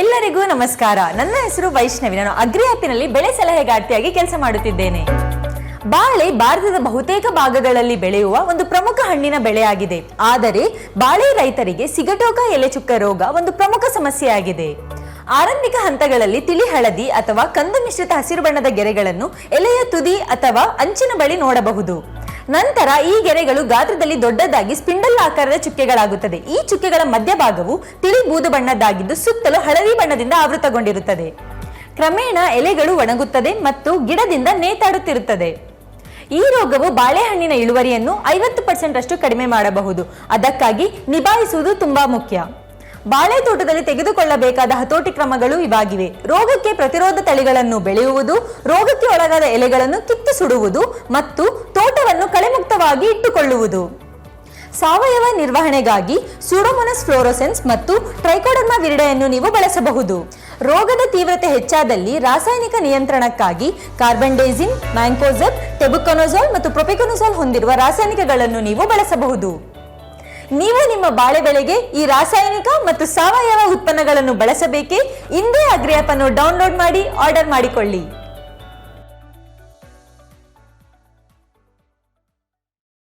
ಎಲ್ಲರಿಗೂ ನಮಸ್ಕಾರ. ನನ್ನ ಹೆಸರು ವೈಷ್ಣವಿ. ನಾನು ಅಗ್ರಿ ಆ್ಯಪಿನಲ್ಲಿ ಬೆಳೆ ಸಲಹೆಗಾರ್ತಿಯಾಗಿ ಕೆಲಸ ಮಾಡುತ್ತಿದ್ದೇನೆ. ಬಾಳೆ ಭಾರತದ ಬಹುತೇಕ ಭಾಗಗಳಲ್ಲಿ ಬೆಳೆಯುವ ಒಂದು ಪ್ರಮುಖ ಹಣ್ಣಿನ ಬೆಳೆಯಾಗಿದೆ. ಆದರೆ ಬಾಳೆ ರೈತರಿಗೆ ಸಿಗಟೋಕ ಎಲೆ ಚುಕ್ಕ ರೋಗ ಒಂದು ಪ್ರಮುಖ ಸಮಸ್ಯೆಯಾಗಿದೆ. ಆರಂಭಿಕ ಹಂತಗಳಲ್ಲಿ ತಿಳಿ ಹಳದಿ ಅಥವಾ ಕಂದು ಮಿಶ್ರಿತ ಹಸಿರು ಬಣ್ಣದ ಗೆರೆಗಳನ್ನು ಎಲೆಯ ತುದಿ ಅಥವಾ ಅಂಚಿನ ಬಳಿ ನೋಡಬಹುದು. ನಂತರ ಈ ಗೆರೆಗಳು ಗಾತ್ರದಲ್ಲಿ ದೊಡ್ಡದಾಗಿ ಸ್ಪಿಂಡಲ್ ಆಕಾರದ ಚುಕ್ಕೆಗಳಾಗುತ್ತದೆ. ಈ ಚುಕ್ಕೆಗಳ ಮಧ್ಯಭಾಗವು ತಿಳಿ ಬೂದು ಬಣ್ಣದ್ದಾಗಿದ್ದು ಸುತ್ತಲೂ ಹಳದಿ ಬಣ್ಣದಿಂದ ಆವೃತಗೊಂಡಿರುತ್ತದೆ. ಕ್ರಮೇಣ ಎಲೆಗಳು ಒಣಗುತ್ತದೆ ಮತ್ತು ಗಿಡದಿಂದ ನೇತಾಡುತ್ತಿರುತ್ತದೆ. ಈ ರೋಗವು ಬಾಳೆಹಣ್ಣಿನ ಇಳುವರಿಯನ್ನು ಐವತ್ತು ಪರ್ಸೆಂಟ್ ಅಷ್ಟು ಕಡಿಮೆ ಮಾಡಬಹುದು. ಅದಕ್ಕಾಗಿ ನಿಭಾಯಿಸುವುದು ತುಂಬಾ ಮುಖ್ಯ. ಬಾಳೆ ತೋಟದಲ್ಲಿ ತೆಗೆದುಕೊಳ್ಳಬೇಕಾದ ಹತೋಟಿ ಕ್ರಮಗಳು ಇವಾಗಿವೆ. ರೋಗಕ್ಕೆ ಪ್ರತಿರೋಧ ತಳಿಗಳನ್ನು ಬೆಳೆಯುವುದು, ರೋಗಕ್ಕೆ ಒಳಗಾದ ಎಲೆಗಳನ್ನು ಕಿತ್ತು ಸುಡುವುದು ಮತ್ತು ಕಳೆಮುಕ್ತವಾಗಿ ಇಟ್ಟುಕೊಳ್ಳುವುದು. ಸಾವಯವ ನಿರ್ವಹಣೆಗಾಗಿ ಸೂಡೋಮೊನಸ್ ಫ್ಲೋರೋಸೆನ್ಸ್ ಮತ್ತು ಟ್ರೈಕೋಡರ್ಮಾ ವಿರಡೆಯನ್ನು ನೀವು ಬಳಸಬಹುದು. ರೋಗದ ತೀವ್ರತೆ ಹೆಚ್ಚಾದಲ್ಲಿ ರಾಸಾಯನಿಕ ನಿಯಂತ್ರಣಕ್ಕಾಗಿ ಕಾರ್ಬನ್ಡೈಸಿನ್ ಮ್ಯಾಂಕೋಸಬ್ ಟೆಬುಕೊನೊಜಾಲ್ ಮತ್ತು ಪ್ರೊಪಿಕೊನೊಜಾಲ್ ಹೊಂದಿರುವ ರಾಸಾಯನಿಕಗಳನ್ನು ನೀವು ಬಳಸಬಹುದು. ನೀವು ನಿಮ್ಮ ಬಾಳೆ ಬೆಳೆಗೆ ಈ ರಾಸಾಯನಿಕ ಮತ್ತು ಸಾವಯವ ಉತ್ಪನ್ನಗಳನ್ನು ಬಳಸಬೇಕೇ? ಇಂದೇ ಅಗ್ರಿ ಆಪ್ ಅನ್ನು ಡೌನ್ಲೋಡ್ ಮಾಡಿ ಆರ್ಡರ್ ಮಾಡಿಕೊಳ್ಳಿ.